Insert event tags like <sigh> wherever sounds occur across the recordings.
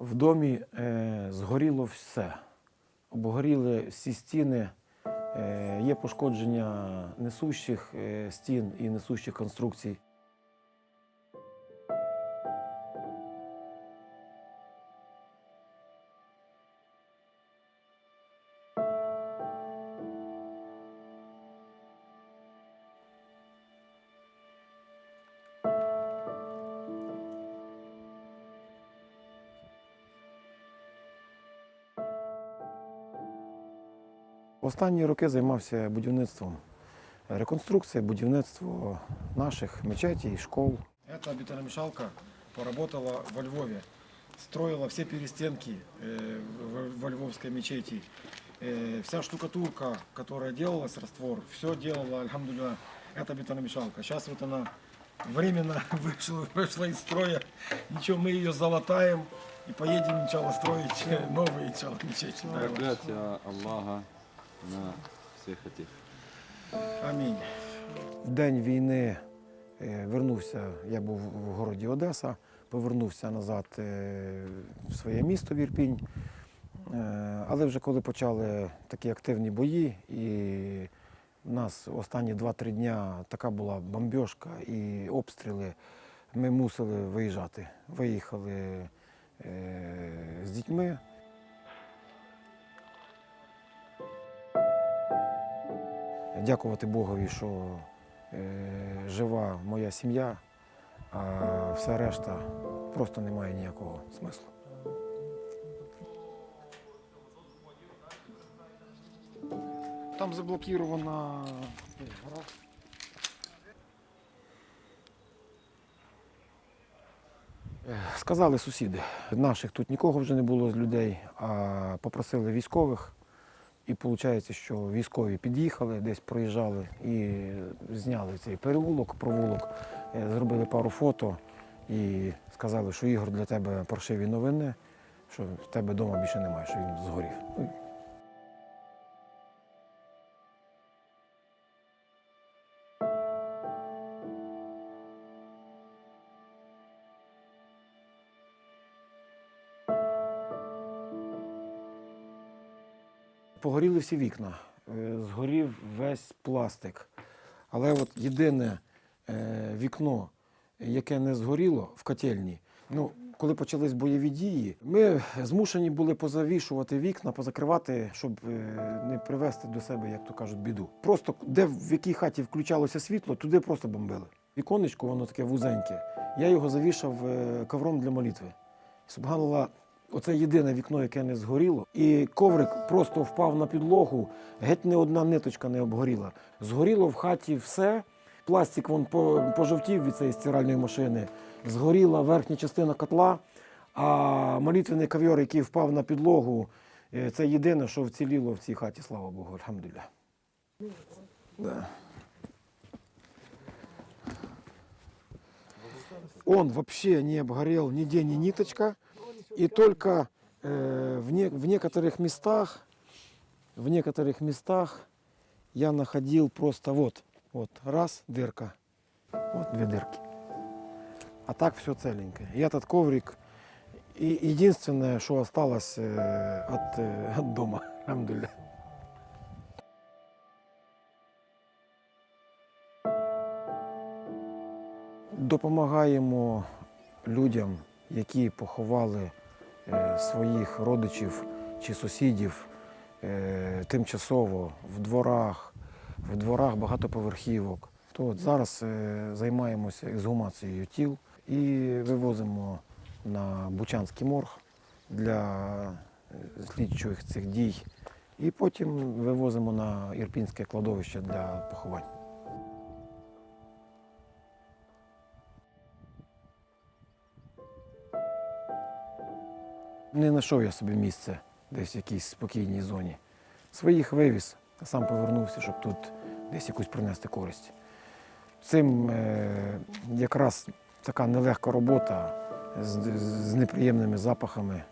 В домі е, згоріло все. Обгоріли всі стіни, е, є пошкодження несущих е, стін і несущих конструкцій. Останні роки займався будівництвом. Реконструкція, будівництво наших мечетей, школ. Эта бетономешалка поработала во Львове. Строила все перестенки э, в- во Львовской мечети. Э, Вся штукатурка, которая делалась, раствор, все делала, альхамдулillah, эта бетономешалка. Сейчас вот она временно <laughs> вышла, вышла из строя. Ничего, мы ее залатаем и поедем, иншаллах, строить э, новые, иншаллах, мечети. Дай Аллах. Прокляття Аллаха на всіх хотів. Амінь. В день війни е, вернувся, я був в городі Одеса, повернувся назад е, в своє місто в Ірпінь. Е, Але вже коли почали такі активні бої, і в нас останні 2-3 дня така була бомбьошка і обстріли, ми мусили виїжджати. Виїхали з дітьми. Дякувати Богові, що е, жива моя сім'я, а вся решта просто не має ніякого смислу. Там заблокірована гора. Е, Сказали сусіди. Наших тут нікого вже не було з людей, а попросили військових. І виходить, що військові під'їхали, десь проїжджали і зняли цей переулок, провулок, е, зробили пару фото і сказали, що Ігор для тебе паршиві новини, що в тебе вдома більше немає, що він згорів. Погоріли всі вікна, е, згорів весь пластик. Але от єдине е, вікно, яке не згоріло в котельні, ну, коли почались бойові дії, ми змушені були позавішувати вікна, позакривати, щоб е, не привести до себе, як то кажуть, біду. Просто де в якій хаті включалося світло, туди просто бомбили. Віконечко, воно таке вузеньке. Я його завішав ковром для молитви. Субганалlah, Оце єдине вікно, яке не згоріло. І коврик просто впав на підлогу, геть не одна ниточка не обгоріла. Згоріло в хаті все. Пластик вон пожовтів від цієї стиральної машини. Згоріла верхня частина котла, а молитвений ковер, який впав на підлогу, е, це єдине, що вціліло в цій хаті, слава Богу, альхамдулillah. Да. Он вообще не обгорел нигде ни ниточка. И только э, в, не- в некоторых местах, в некоторых местах я находил просто вот, вот, раз, дырка, вот две дырки. А так все целенькое. И этот коврик, и единственное, что осталось э, от, э, от дома, <laughs> алхамдулillah. Допомагаємо людям, які поховали е, своїх родичів чи сусідів е, тимчасово в дворах, в дворах багатоповерхівок. То от зараз е, займаємося ексгумацією тіл і вивозимо на Бучанський морг для е, слідчих цих дій. І потім вивозимо на Ірпінське кладовище для поховань. Не знайшов я собі місце десь в якійсь спокійній зоні. Своїх вивіз, а сам повернувся, щоб тут десь якусь принести користь. Цим е, якраз така нелегка робота з, з неприємними запахами.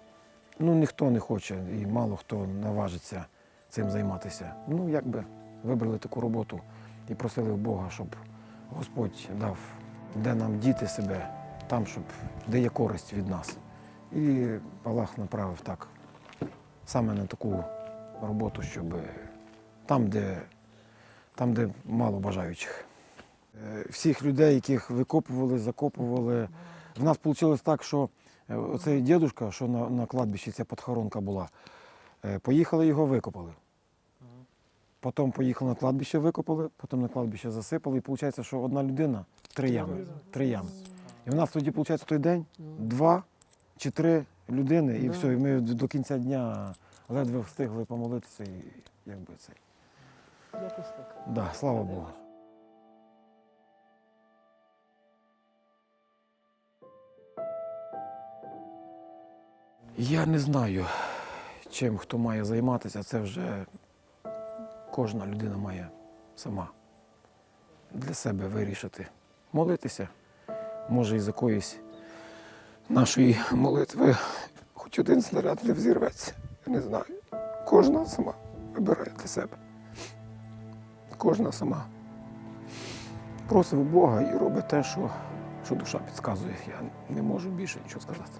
Ну, ніхто не хоче і мало хто наважиться цим займатися. Ну, якби вибрали таку роботу і просили в Бога, щоб Господь дав, де нам діти себе, там, щоб де є користь від нас. І Аллах направив так. Саме на таку роботу, щоб там, де, там, де мало бажаючих. Е, Всіх людей, яких викопували, закопували. В нас вийшло так, що е, оцей дідусь, що на, на кладбищі ця подхоронка була, е, поїхали його викопали. Потім поїхали на кладбище, викопали, потім на кладбище засипали. І виходить, що одна людина три ями. Три ями. І в нас тоді, виходить, той день два чи три людини, і все, і ми до кінця дня ледве встигли помолитися і якби це. Якось так. Да, слава Богу. Я не знаю, чим хто має займатися, це вже кожна людина має сама для себе вирішити. Молитися, може, із якоїсь нашої молитви хоч один снаряд не взірветься. Я не знаю. Кожна сама вибирає для себе. Кожна сама просив Бога і робить те, що, що душа підказує. Я не можу більше нічого сказати.